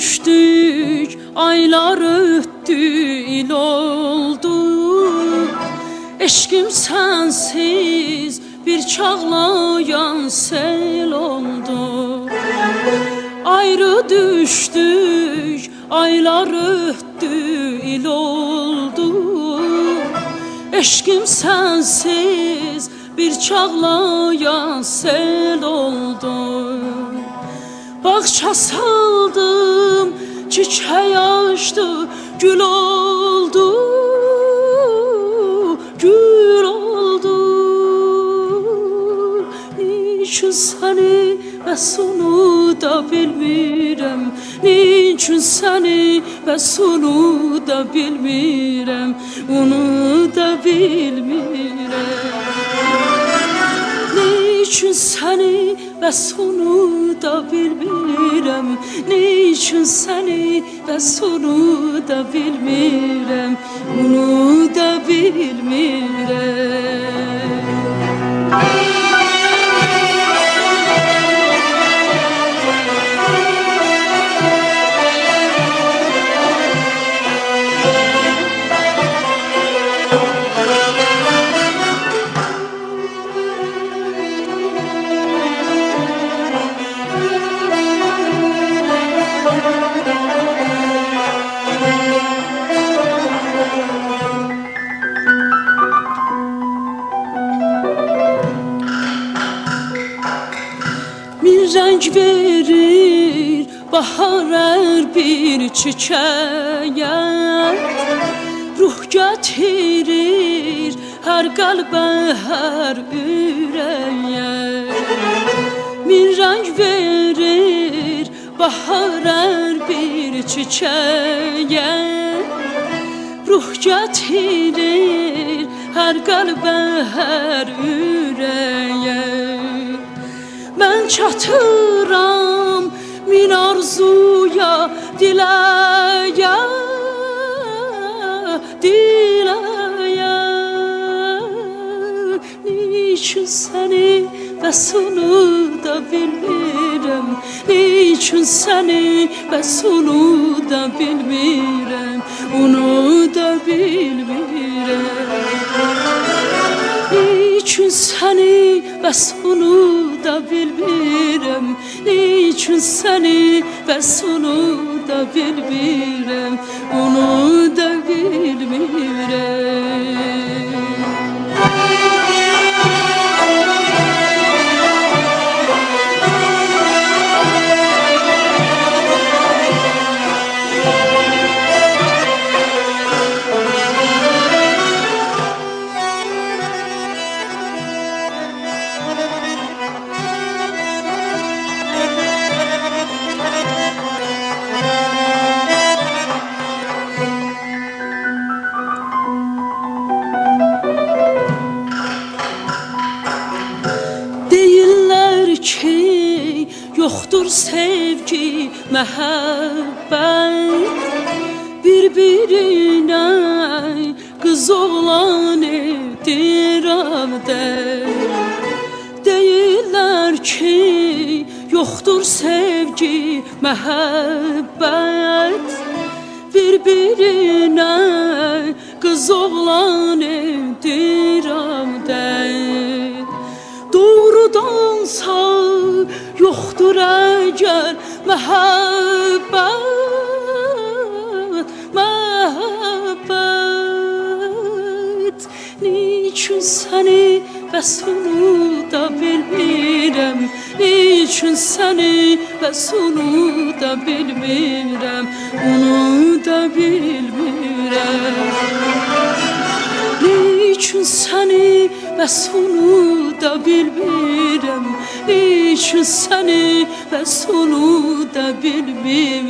düştük Aylar öttü il oldu. Eşkim sensiz bir çağlayan sel oldu. Ayrı düştük aylar öttü il oldu. Eşkim sensiz bir çağlayan Bahçe saldım, çiçeği açtı, gül oldu, gül oldu. Niçin seni ve sonu da bilmirəm, niçin seni ve sonu da bilmirəm, onu da bilmirəm. Niçin seni ve sonu da bilmirəm Niçin seni ve sonu da bilmirəm renk verir bahar her bir çiçeğe. Ruh getirir her kalbe her yüreğe. Bir renk verir bahar her bir çiçeğe. Ruh getirir her kalbe her yüreğe Ben çatıram min arzuya diləyə diləyə Niçin səni və sonu da bilmirəm Niçin səni və sonu da bilmirəm Onu da bilmirəm Niçin seni ve sonu da bilmirəm Niçin seni ve sonu da bilmirəm Onu da bilmirəm yoxdur sevgi, məhəbbət Bir-birinə qız oğlan edirəm də Deyirlər ki, yoxdur sevgi, məhəbbət Bir-birinə qız oğlan edirəm də Doğrudansa yoxdur əgər məhəbbət, məhəbbət. Niçin səni və sonu da bilmirəm? Niçin səni və sonu da bilmirəm? Onu da bilmirəm Niçin seni ve sonu da bilmirəm Niçin seni ve sonu da bilmirəm Onu